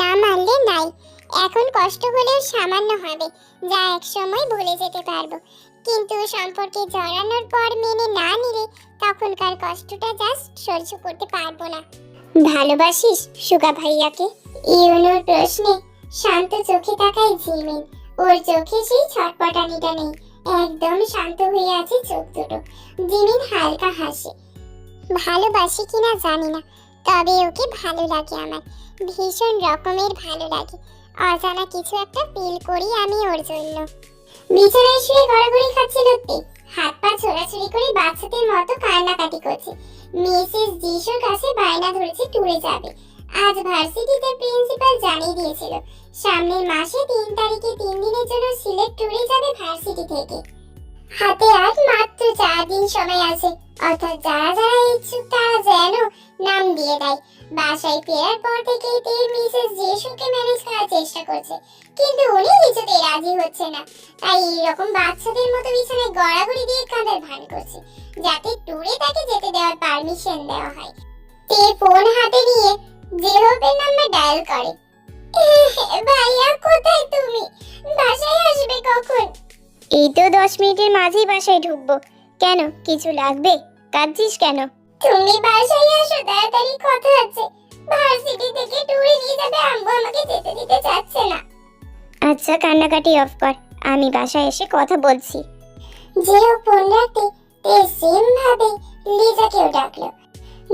না মানলে নাই। এখন কষ্ট হলেও সামান্য হবে, যা এক সময় ভুলে যেতে পারব। কিন্তু সম্পর্কে জড়ানোর পর মেনে না নিলে তখনকার কষ্টটা জাস্ট সহ্য করতে পারব না। ভালোবাসিস সুগা ভাইয়াকে? ইউনোর প্রশ্নে শান্ত চোখে তাকায় জিমিন ওর চোখে সেই ছটপটানিটা নেই, একদম শান্ত হয়ে আছে চোখ দুটো। জিমিন হালকা হাসে। ভালোবাসি কিনা জানি না, তবে ওকে ভালো লাগে আমার। ভীষণ রকমের ভালো লাগে। অজানা কিছু একটা ফিল করি আমি ওর জন্য। বিছানায় শুয়ে গড়াগড়ি খাচ্ছে লোকটি হাত পা ছোড়াছুড়ি করে বাচ্চাদের মতো কান্নাকাটি করছে। মিসেস যিশুর কাছে বায়না ধরেছে টুরে যাবে। আজ ভার্সিটিতে প্রিন্সিপাল জানিয়ে দিয়েছিল, সামনের মাসে তিন তারিখে তিন দিনের জন্য সিলেট টুরে যাবে ভার্সিটি থেকে। হাতে আর মাত্র চার দিন সময় আছে। অর্থাৎ যারা যারা ইচ্ছুক তারা যেন নাম দিয়ে দেয়। বাসায় ফেরার পর থেকে তের মিসেস যিশুকে ম্যানেজ করার চেষ্টা করছে। কিন্তু উনি কিছুতেই রাজি হচ্ছে না। তাই এইরকম বাচ্চাদের মতো বিছানায় গড়াগড়ি দিয়ে কাঁদার ভান করছে, যাতে ট্যুরে তাকে যেতে দেওয়ার পারমিশন দেওয়া হয়। তে ফোন হাতে নিয়ে জেহবের নাম্বার ডায়াল করে। ভাইয়া, কোথায় তুমি? বাসায় আসবে কখন? এই তো দশ মিনিটের মাঝেই বাসায় ঢুকবো। কেন কিছু লাগবে? কাঁদছিস কেন? তুমি বাসায় আসো তাড়াতাড়ি কথা আছে। ভার্সিটি থেকে ট্যুরে নিয়ে যাবে আম্মু আমাকে যেতে দিতে চাচ্ছে না। আচ্ছা কান্নাকাটি অফ কর। আমি বাসায় এসে কথা বলছি। যেও ফোন রাখতে তে সেম ভাবে লিজাকেও ডাকলো।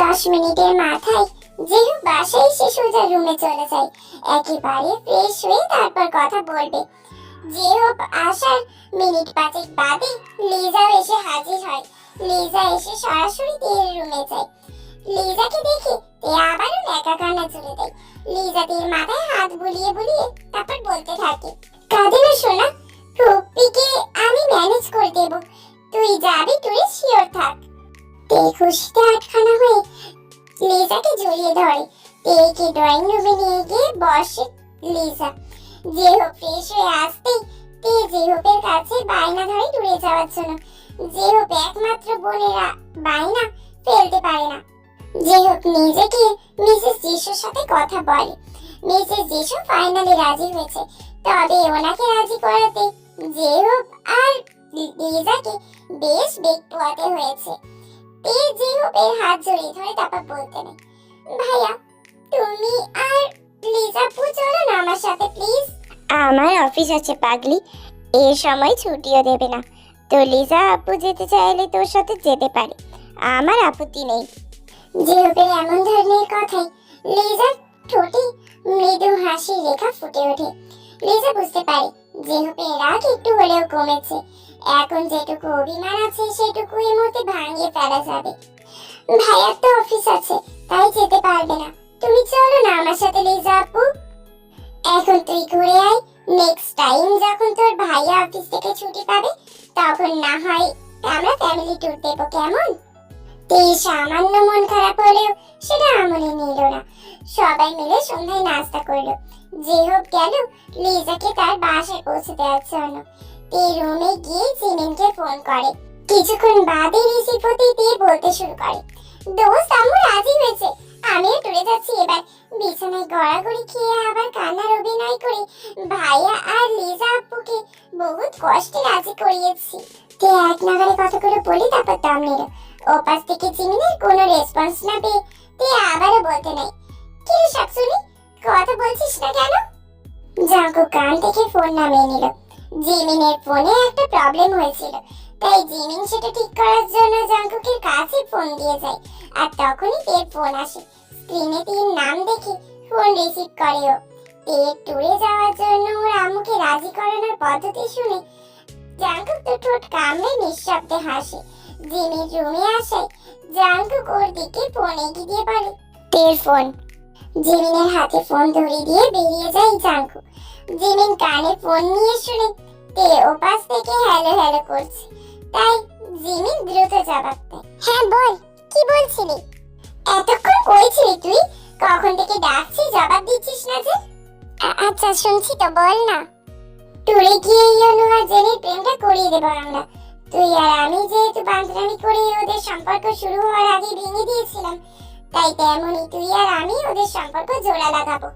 দশ মিনিটের মাথায় যেও বাসায় এসে সোজা রুমে চলে যায়। একেবারে ফ্রেশ হয়ে তারপর কথা বলবে। যেও আসার মিনিট পাঁচেক বাদে লিজাও এসে হাজির হয়। লিজা এসে সরাসরি তের রুমে যায়। লিজাকে দেখে তে আবারও ন্যাকা কান্না জুড়ে দেয়। লিজা তের মাথায় হাত বুলিয়ে বুলিয়ে তারপর বলতে থাকে, কাঁদে শোনা ফুপ্পিকে আমি ম্যানেজ করে দেব। তুই যাবি, তুই শিওর থাক। তে খুশিতে আটখানা হয়ে লিজাকে জড়িয়ে ধরে। তেকে ড্রয়িং রুমে নিয়ে গিয়ে বসে লিজা। জন্য। জেহোপ একমাত্র বোনেরা বায়না ফেলতে পারে না। জেহোপ নিজেকে মিসেস যিশুর সাথে কথা বলে। মিসেস যিশু ফাইনালি রাজি হয়েছে। তবে ওনাকে রাজি করাতে জেহোপ আর লিজাকে বেশ বেগ হয়েছে। তে জেহোপের হাত জড়িয়ে ধরে তারপর বলতে নেই, ভাইয়া, তুমি আর লিজা পু চলো না আমার সাথে, প্লিজ। আমার অফিস আছে পাগলি এর সময় ছুটিও দেবে না। তো লিজা আপু যেতে চাইলে তোর সাথে যেতে পারে। আমার আপত্তি নেই। জিহুপের এমন ধরনের কথাই লিজার ঠোঁটে মৃদু হাসি রেখা ফুটে ওঠে। লিজা বুঝতে পারে জিহুপের রাগ একটু হলেও কমেছে। এখন যেটুকু অভিমান আছে, সেটুকু এর মধ্যে ভাঙিয়ে ফেলা যাবে। ভাইয়ার তো অফিস আছে, তাই যেতে পারবে না। তুমি চলো না আমার সাথে, লিজা আপু। এখন তুই ঘুরে আয়। নেক্সট টাইম যখন তোর ভাইয়া অফিস থেকে ছুটি পাবে, তখন না হয় আমরা ফ্যামিলি ট্যুর দেবো কেমন? এই সামান্য মন খারাপ হলেও সেটা আমলে নিল না। সবাই মিলে সন্ধ্যায় নাস্তা করল। যে হোক গেল, লিজাকে তার বাসায় পৌঁছে দেওয়ার জন্য। তে রুমে গিয়ে জিমিনকে ফোন করে। কিছুক্ষণ বাদে রিসিভ হতেই তে বলতে শুরু করে, দোস্ত আম্মু রাজি হয়েছে। আমিও টুরে যাচ্ছি, এবার বিছানায় গড়াগড়ি খেয়ে আবার কান্নার অভিনয় করে ভাইয়া আর লিজা আপুকে বহুত কষ্টে রাজি করিয়েছি। তে এক নাগারে কতগুলো বলি তারপর দম নিল। ওপাশ থেকে জিমিনের কোনো রেসপন্স না পেয়ে তে আবারও বলতে নাই, কি রে শাকসুনি কথা বলছিস না কেন? জাঙ্কু কান থেকে ফোন নামিয়ে নিল। জিমিনের ফোনে একটা প্রবলেম হয়েছিল। তাই জিমিন সেটা ঠিক করার জন্য জাঙ্কুকের কাছে ফোন দিয়ে যায়। আর তখনই তের ফোন আসে। স্ক্রিনে তিন নাম দেখে ফোন রিসিভ করে ও তের যাওয়ার জন্য ওর আম্মুকে রাজি করানোর পদ্ধতি শুনে জাঙ্কুক তো ঠোঁট কামড়ে নিঃশব্দে হাসে। জিমির রুমে আসায় জাঙ্কুক ওর দিকে ফোন এগিয়ে দিয়ে বলে, তের ফোন জিমিনের হাতে ফোন ধরে দিয়ে বেরিয়ে যায় জাঙ্কু জিমিন কানে ফোন নিয়ে শুনে তে ওপাশ থেকে হ্যালো হ্যালো করছে। তাই জিমিন দ্রুত জবাব দেয়। হ্যাঁ বল, কি বলছিলি? এতক্ষণ কইছিলি তুই? কখন থেকে ডাকছি, জবাব দিচ্ছিস না যে? আচ্ছা শুনছি তো, বল না। টুরে গিয়ে ইয়নু আর জেনির প্রেমটা করিয়ে দেবো আমরা। তুই আর আমি যেহেতু বান্দরামি করে ওদের সম্পর্ক শুরু হওয়ার আগে ভেঙে দিয়েছিলাম, তাই তেমনই তুই আর আমি ওদের সম্পর্ক জোড়া লাগাবো।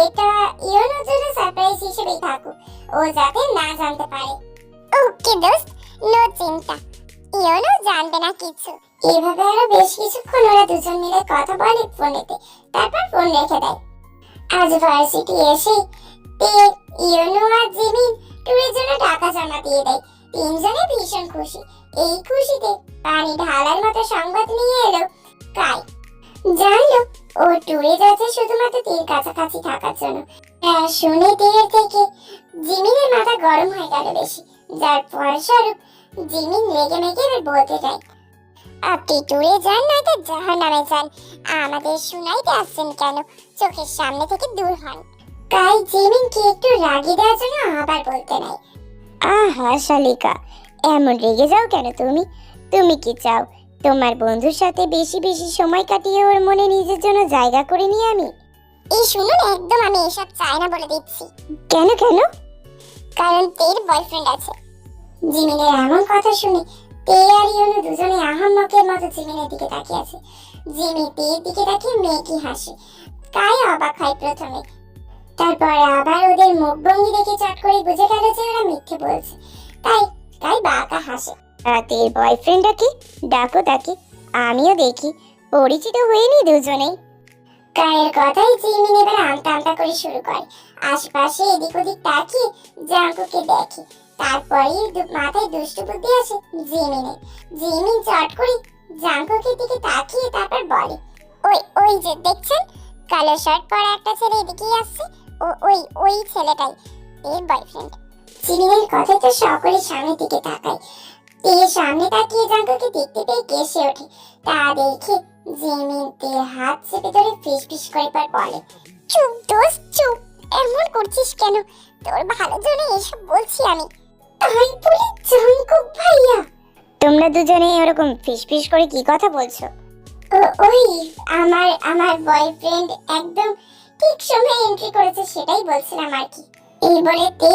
এটা ইয়োনোর জন্য সারপ্রাইজ হিসেবেই থাকুক, ও যাতে না জানতে পারে। ওকে দোস্ত নো চিন্তা। ইয়োনো জানবে না কিছু। এভাবে আরও বেশ কিছুক্ষণ ওরা দুজন মিলে কথা বলে ফোনেতে তারপর ফোন রেখে দেয়। আজ ভার্সিটি এসে তে ইয়োনো আর জিমিন ট্যুরের জন্য টাকা জমা দিয়ে দেয়। তিনজনে ভীষণ খুশি। এই খুশিতে পানি ঢালার মতো সংবাদ নিয়ে এলো কাই। জানলো ও ট্যুরে যাচ্ছে শুধুমাত্র তীর কাছাকাছি থাকার জন্য। হ্যাঁ, শুনে তীর থেকে জিমিনের মাথা গরম হয়ে গেল বেশি। যার ফলস্বরূপ জিমিন রেগে মেগে এবার বলতে চায় আপনি ট্যুরে যান না তো জাহান নামে যান। আমাদের শুনাইতে আসছেন কেন? চোখের সামনে থেকে দূর হন। তাই জিমিনকে একটু রাগি দেওয়ার জন্য আবার বলতে নাই আহা শালিকা এমন রেগে যাও কেন তুমি? তুমি কি চাও তোমার বন্ধুর সাথে বেশি বেশি সময় কাটিয়ে ওর মনে নিজের জন্য জায়গা করে নিই আমি? এই শুনুন একদম আমি এসব চাই না বলে দিচ্ছি। কেন কেন? কারণ তের বয়ফ্রেন্ড আছে। জিমিনের এমন কথা শুনে তে আর ইয়নু দুজনে আহাম্মকের মতো জিমিনের দিকে তাকিয়ে আছে। জিমি তের দিকে তাকিয়ে মেয়েকে হাসে। তাই অবাক হয় প্রথমে। তারপর আবার ওদের মুখভঙ্গি দেখে চট করে বুঝে গেল যে ওরা মিথ্যে বলছে। তাই তাই বাঁকা হাসে। রাতের বয়ফ্রেন্ডটা কি? ডাকো তাকে। আমিও দেখি। পরিচিত হইনি দুজনেই। কায়ের কথাই জিমিন এবার আমতা আমতা করে শুরু করে। আশপাশে এদিক ওদিক তাকিয়ে জাঙ্কুকে দেখে। তারপরেই মাথায় দুষ্টু বুদ্ধি আসে জিমিনে জিমিন চট করে জাঙ্কুকের দিকে তাকিয়ে তারপর বলে, ওই ওই যে দেখছেন, কালো শার্ট পরা একটা ছেলে এদিকেই আসছে, ও, ওই ওই ছেলেটাই এর বয়ফ্রেন্ড জিমিনের কথাই তো সকলে সামনের দিকে তাকায়। এর সামনে তাকিয়ে জাঙ্কুকে দেখতে পেয়ে কেসে ওঠে। তা দেখে জিমিন তের হাত চেপে ধরে ফিস ফিস করে পর বলে, চুপ দোস্ত, চুপ, এমন করছিস কেন? তোর ভালো জন্য এসব বলছি আমি। তাই বলে জাঙ্কুক ভাইয়া। তোমরা দুজনে এরকম ফিস ফিস করে কি কথা বলছো? ওই আমার আমার বয়ফ্রেন্ড একদম ঠিক সময় এন্ট্রি করেছে সেটাই বলছিলাম আর কি। এই বলে তে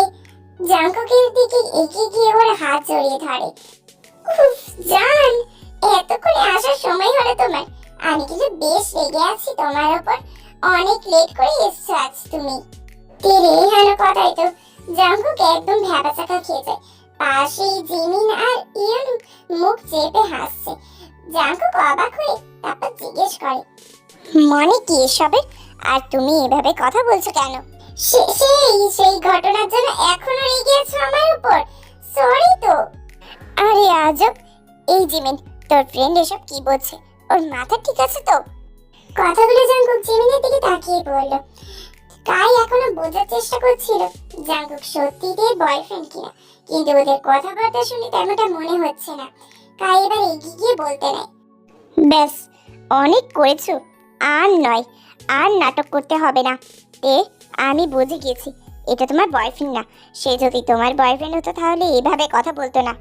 জাঙ্কুকের দিকে এগিয়ে গিয়ে ওর হাত জড়িয়ে ধরে। উফ জান এত করে আসার সময় হলো তোমার। আমি কিন্তু বেশ রেগে আছি তোমার ওপর। অনেক লেট করে এসছো আজ তুমি। তেরে হেন কথাই তো। জাঙ্কুক একদম ভ্যাবাচাকা খেয়ে যায়। পাশেই জিমিন আর ইয়ন মুখ চেপে হাসছে। জাঙ্কুক অবাক হয়ে তারপর জিজ্ঞেস করে মানে কি এসবের? আর তুমি এভাবে কথা বলছো কেন? সেই সেই ঘটনার জন্য এখনও রেগে আছো আমার উপর। সরি তো। আরে আজব। এই জিমিন, তোর ফ্রেন্ড এসব কি বলছে? ওর মাথা ঠিক আছে তো? কথাগুলো জাঙ্কুক জিমিনের দিকে তাকিয়ে বলল কাই এখনও বোঝার চেষ্টা করছিল জাঙ্কুক সত্যিই বয়ফ্রেন্ড কিনা। কিন্তু ওদের কথাবার্তা শুনে তেমনটা মনে হচ্ছে না। কাই এবার এগিয়ে গিয়ে বলতে নাই। ব্যাস অনেক করেছ। আর নয় আর নাটক করতে হবে না। এ আমি বুঝে গেছি এটা তোমার বয়ফ্রেন্ড না। সে যদি তোমার বয়ফ্রেন্ড হতো তাহলে এভাবে কথা বলতো না।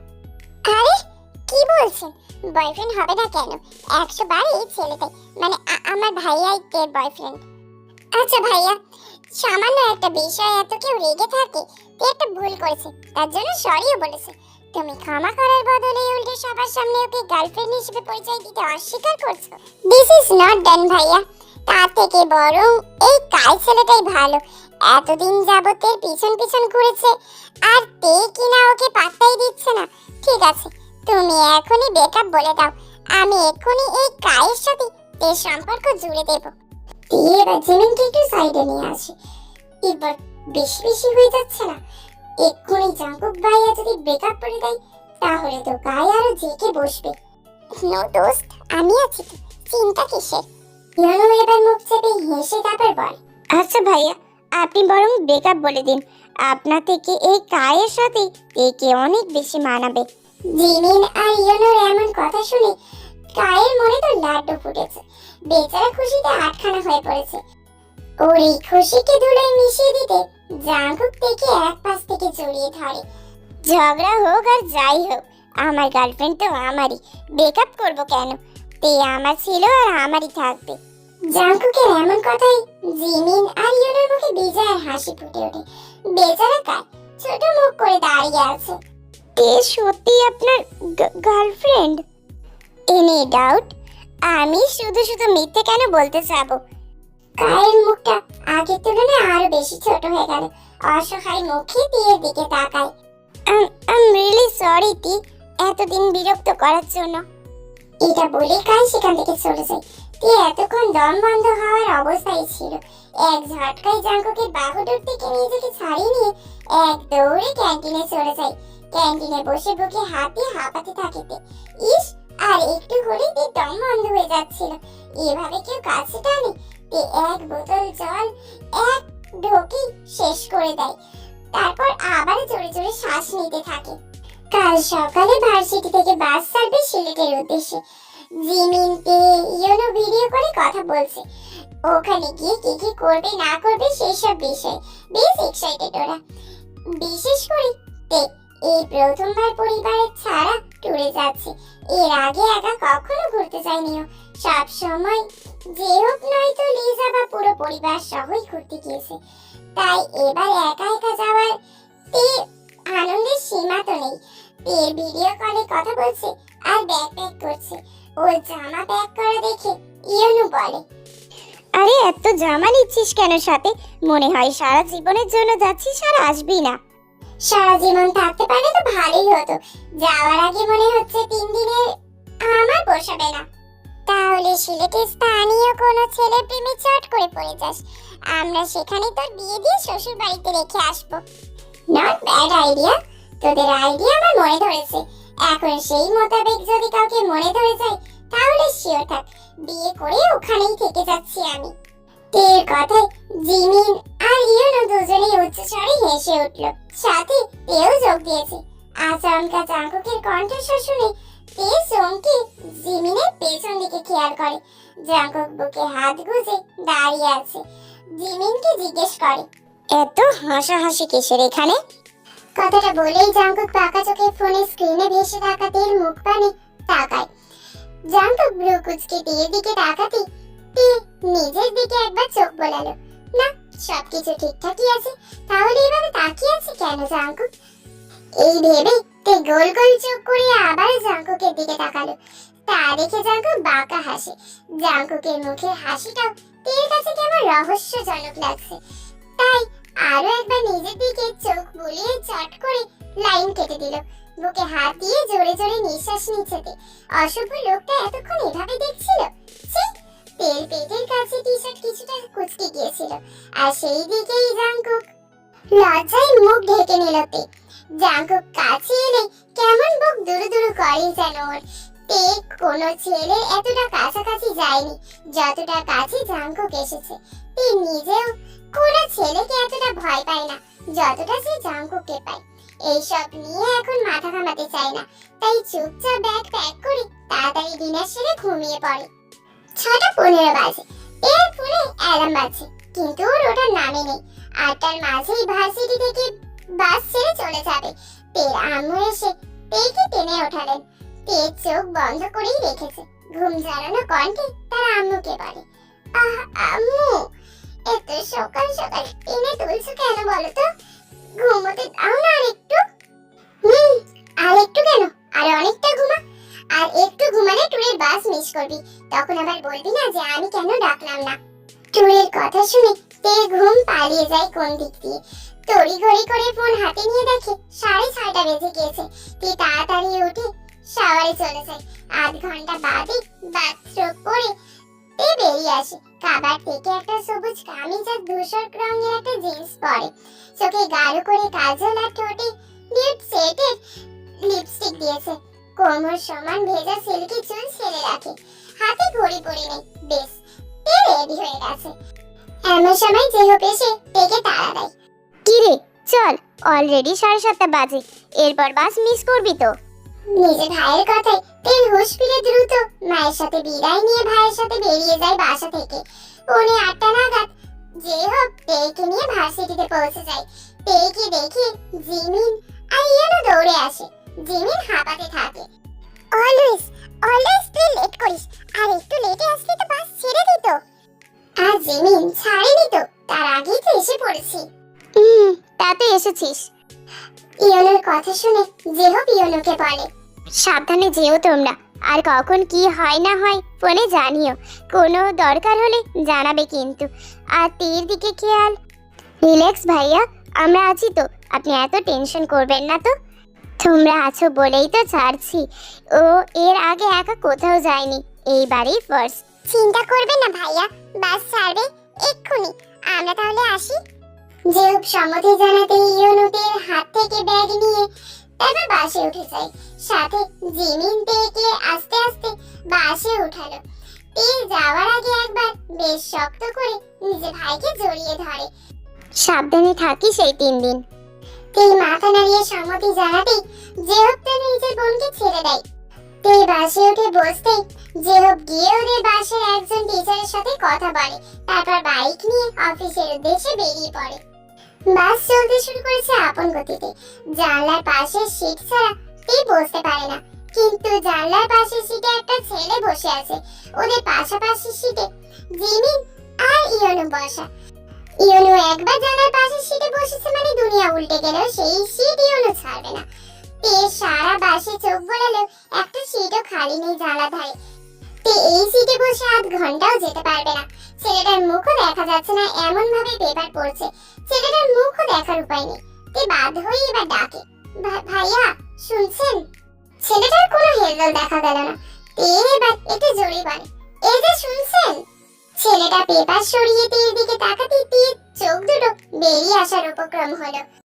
আরে কি বলছেন? বয়ফ্রেন্ড হবে না কেন? একশো বার এই ছেলেটাই। মানে আমার ভাইয়াই বয়ফ্রেন্ড আচ্ছা ভাইয়া সামান্য একটা বিষয় এত কেউ রেগে থাকে, তুই একটা ভুল করেছে, তার জন্য সরিও বলেছে। তুমি ক্ষমা করার বদলে উল্টে সবার সামনে ওকে গার্লফ্রেন্ড হিসেবে পরিচয় দিতে অস্বীকার করছ। দিস ইজ নট ডান ভাইয়া। তার থেকে বরং এই কাল ছেলেটাই ভালো। এতদিন যাবতের পিছন পিছন ঘুরেছে, আর তে কিনা ওকে পাত্তাই দিচ্ছে না। ঠিক আছে, তুমি এখনই ব্রেকআপ বলে দাও। আমি এক্ষুনি এই কায়ের সাথে এর সম্পর্ক জুড়ে দেব। দিয়ে এবার একটু সাইডে নিয়ে আসি। এবার বেশি বেশি হয়ে যাচ্ছে না। এক্ষুনি জাঙ্কুক ভাইয়া যদি ব্রেকআপ করে দেয়, তাহলে তো গায়ে আরও জেকে বসবে। নো দোস্ত, আমি আছি চিন্তা কিসের? ইয়নো এবার মুখ চেপে হেসে তারপর বল আচ্ছা ভাইয়া, আপনি বরং ব্রেকআপ বলে দিন। আপনা থেকে এই কায়ের সাথে একে অনেক বেশি মানাবে। জিমিন আর ইয়নোর এমন কথা শুনে কায়ের মনে তো লাড্ডু ফুটেছে। বেচারা খুশিতে আটখানা হয়ে পড়েছে। ওর এই খুশিকে ধুলোয় মিশিয়ে দিতে জাঙ্কুক থেকে এক পাশ থেকে জড়িয়ে ধরে। ঝগড়া হোক আর যাই হোক আমার গার্লফ্রেন্ড তো আমারই। ব্রেকআপ করব কেন? তে আমার ছিল আর আমারই থাকবে। জাঙ্কুকের এমন কথাই জিমিন আর ইয়নোর মুখে বিজয়ের হাসি ফুটে ওঠে। বেচারা কায় ছোট মুখ করে দাঁড়িয়ে আছে। তে সত্যি আপনার গার্লফ্রেন্ড এনি ডাউট আমি শুধু শুধু মিথ্যে কেন বলতে যাব গায়ের মুখটা আগের তুলনায় আরও বেশি ছোট হয়ে গেল। অসহায় মুখে তীরের দিকে তাকায়। আই রিয়েলি সরি তি এতদিন বিরক্ত করার জন্য। এটা বলে কাল সেখান থেকে চলে যায়। তে এতক্ষণ দম বন্ধ হওয়ার অবস্থায় ছিল। এক ঝটকায় জাঙ্কুকে বাহুডোর থেকে নিজেকে ছাড়িয়ে নিয়ে এক দৌড়ে ক্যান্টিনে চলে যায়। ক্যান্টিনে বসে বুকে হাত দিয়ে হাঁপাতে থাকিতে ইস আর একটু হলেই তে দম বন্ধ হয়ে যাচ্ছিল। এভাবে কেউ কাছে টানে, তে এক বোতল জল, এক ঢোকেই শেষ করে দেয়। তারপর আবার জোরে জোরে শ্বাস নিতে থাকে। কাল সকালে ভার্সিটি থেকে বাস ছাড়বে সিলেটের উদ্দেশ্যে। জিমিনকে ইয়োনো ভিডিও করে কথা বলছে। ওখানে গিয়ে কি কি করবে, না করবে সেই সব বিষয়। বেশ এক্সাইটেড ওরা। বিশেষ করে তে, এই প্রথমবার পরিবারের ছাড়া যাচ্ছে। এর আগে একা কখনো ঘুরতে যায়নি ও সব সময় যে হোক নয়তো লিজা বা পুরো পরিবার সহই ঘুরতে গিয়েছে। তাই এবার একা একা যাওয়ার তে আনন্দের সীমা তো নেই। এর ভিডিও কলে কথা বলছে আর ব্যাগ প্যাক করছে। ওর জামা প্যাক করা দেখে ইয়নু বলে, আরে এত জামা নিচ্ছিস কেন সাথে? মনে হয় সারা জীবনের জন্য যাচ্ছিস আর আসবি না। সারা জীবন থাকতে পারলে তো ভালোই হতো। যাওয়ার আগে মনে হচ্ছে তিন দিনে আমার পোষাবে না। তাহলে সিলেটে স্থানীয় কোনো ছেলে প্রেমে চট করে পড়ে যাস। আমরা সেখানে তোর বিয়ে দিয়ে শ্বশুর বাড়িতে রেখে আসব। নট ব্যাড আইডিয়া তোদের আইডিয়া আমার মনে ধরেছে। এখন সেই মোতাবেক যদি কাউকে মনে ধরে যায়, তাহলে শিওর থাক। বিয়ে করে ওখানেই থেকে যাচ্ছি আমি। তের কথায় জিমিন আর ইয়নো দুজনেই উচ্চস্বরে হেসে উঠল। সাথে তেও যোগ দিয়েছে। আচমকা জাঙ্কুকের কণ্ঠস্বর শুনে তে চমকে জিমিনের পেছন দিকে খেয়াল করে। জাঙ্কুক বুকে হাত গুজে দাঁড়িয়ে আছে। জিমিনকে জিজ্ঞেস করে, এত হাসাহাসি কিসের এখানে? কথাটা বলেই জাঙ্কুক পাকা চোখে ফোনের স্ক্রিনে ভেসে থাকা তের মুখ পানে তাকায়। জাঙ্কুক ব্রু কুচকে তের দিকে তাকাতে নিজের দিকে একবার চোখ বোলালো। না, সবকিছু ঠিকঠাকই আছে। তাহলে এভাবে তাকিয়ে আছে কেন জাঙ্কুক এই ভেবে তে গোল গোল চোখ করে আবার জাঙ্কুকের দিকে তাকালো। তা দেখে জাঙ্কুক বাঁকা হাসে। জাঙ্কুকের মুখের হাসিটাও তের কাছে কেমন রহস্যজনক লাগছে। তাই আরও একবার নিজের দিকে চোখ বুলিয়ে চট করে লাইন কেটে দিল। বুকে হাত দিয়ে জোরে জোরে নিঃশ্বাস নিচ্ছে তে। অশুভ লোকটা এতক্ষণ এভাবে দেখছিল? ছি তেল পেটের কাছে টি শার্ট কিছুটা কুচকে গিয়েছিল, আর সেই দিকেই জাঙ্কুক লজ্জায় মুখ ঢেকে নিল তে। জাঙ্কুক কাছে এলে কেমন বুক দুরু দুরু করে যেন ওর। তে কোনো ছেলে এতটা কাছাকাছি যায়নি, যতটা কাছে জাঙ্কুক এসেছে। তে নিজেও কোনো ছেলেকে এতটা ভয় পায় না, যতটা সে জাঙ্কুককে পায়। এইসব নিয়ে এখন মাথা ঘামাতে চায় না, তাই চুপচাপ ব্যাগ প্যাক করে তাড়াতাড়ি ডিনার সেরে ঘুমিয়ে পড়ে। ছটা পনেরো বাজে। এর ফোনে অ্যালার্ম বাজছে। কিন্তু ওর ওটার নামে নেই। আটটার মাঝেই ভার্সিটি থেকে বাস ছেড়ে চলে যাবে। তের আম্মু এসে তেকে টেনে ওঠালেন। তের চোখ বন্ধ করেই রেখেছে। ঘুম ঝাড়ানো কণ্ঠে তার আম্মুকে বলে, আহ, আম্মু, এত সকাল সকাল টেনে তুলছো কেন বলো তো? ঘুমোতে দাও না আর একটু। হুম, আর একটু কেন? আর অনেকটা ঘুমা আর একটু ঘুমালে ট্যুরের বাস মিস করবি। তখন আবার বলবি না যে আমি কেন ডাকলাম না। ট্যুরের কথা শুনে তে ঘুম পালিয়ে যায় কোন দিক দিয়ে। তড়ি ঘড়ি করে ফোন হাতে নিয়ে দেখে সাড়ে ছয়টা বেজে গিয়েছে। তে তাড়াতাড়ি উঠে শাওয়ারে চলে যায়। আধ ঘণ্টা বাদে বাথরুম করে তে বেরিয়ে আসে। কাবার থেকে একটা সবুজ কামিজ আর ধূসর রঙের একটা জিন্স পরে। চোখে গাঢ় করে কাজল আর ঠোঁটে নিউড সেটের লিপস্টিক দিয়েছে। কোমর সমান ভেজা সিল্কি চুল ছেড়ে রাখে। হাতে ঘড়ি পরে নেই। বেশ তে রেডি হয়ে গেছে। এমন সময় যেহব এসে তেকে তাড়া দেয়। কি রে চল অলরেডি সাড়ে সাতটা বাজে। এরপর বাস মিস করবি তো। নিজের ভাইয়ের কথায় তেল হুশ ফিরে দ্রুত মায়ের সাথে বিদায় নিয়ে ভাইয়ের সাথে বেরিয়ে যায় বাসা থেকে। পৌনে আটটা নাগাদ যে হোক তেকে নিয়ে ভার্সিটিতে পৌঁছে যায়। যেও তোমরা। আর কখন কি হয় না হয় ফোনে জানিও। কোনো দরকার হলে জানাবে কিন্তু। আর তীর দিকে খেয়াল। রিল্যাক্স ভাইয়া, আমরা আছি তো। আপনি এত টেনশন করবেন না তো? তোমরা আছো বলেই তো ছাড়ছি। ও, এর আগে একা কোথাও যায়নি। এইবারেই ফার্স্ট চিন্তা করবে না ভাইয়া, বাস ছাড়বে এক্ষুনি। আমরা তাহলে আসি। যেহুক সম্মতি জানাতে ইউনুদের হাত থেকে ব্যাগ নিয়ে তারপর বাসে উঠে যায় সাথে জিমিন থেকে আস্তে আস্তে বাসে উঠালো। তীর যাওয়ার আগে একবার বেশ শক্ত করে নিজের ভাইকে জড়িয়ে ধরে। সাবধানে থাকি সেই তিন দিন। তীর মাথা নাড়িয়ে সম্মতি জানাতেই জেহব তার নিজের বোনকে ছেড়ে দেয়। তীর বাসে উঠে বসতেই জেহব গিয়ে ওদের বাসের একজন টিচারের সাথে কথা বলে। তারপর বাইক নিয়ে অফিসের উদ্দেশ্যে বেরিয়ে পড়ে। বাস চলতে শুরু করেছে আপন গতিতে। জানলার পাশের সিট ছাড়া তীর বসতে পারে না। কিন্তু জানলার পাশের সিটে একটা ছেলে বসে আছে। ওদের পাশাপাশি সিটে জিমিন আর ইয়নু বসা। ইয়নু একবার জানার পাশের সিটে বসেছে মানে দুনিয়া উল্টে গেলেও সেই সিট ইয়নু ছাড়বে না। তে সারা বাসে চোখ বোলালেও একটা সিটও খালি নেই জানলা ধারে। তে এই সিটে বসে আধ ঘন্টাও যেতে পারবে না। ছেলেটার মুখও দেখা যাচ্ছে না এমন ভাবে পেপার পড়ছে। ছেলেটার মুখও দেখার উপায় নেই। তে বাধ্য হয়ে এবার ডাকে। ভাইয়া, শুনছেন? ছেলেটার কোনো হেলদোল দেখা গেল না। এবার একটু জোরে বলে, এই যে শুনছেন? ছেলেটা পেপার সরিয়ে তীর দিকে তাকাতে তীর চোখ দুটো বেরিয়ে আসার উপক্রম হলো।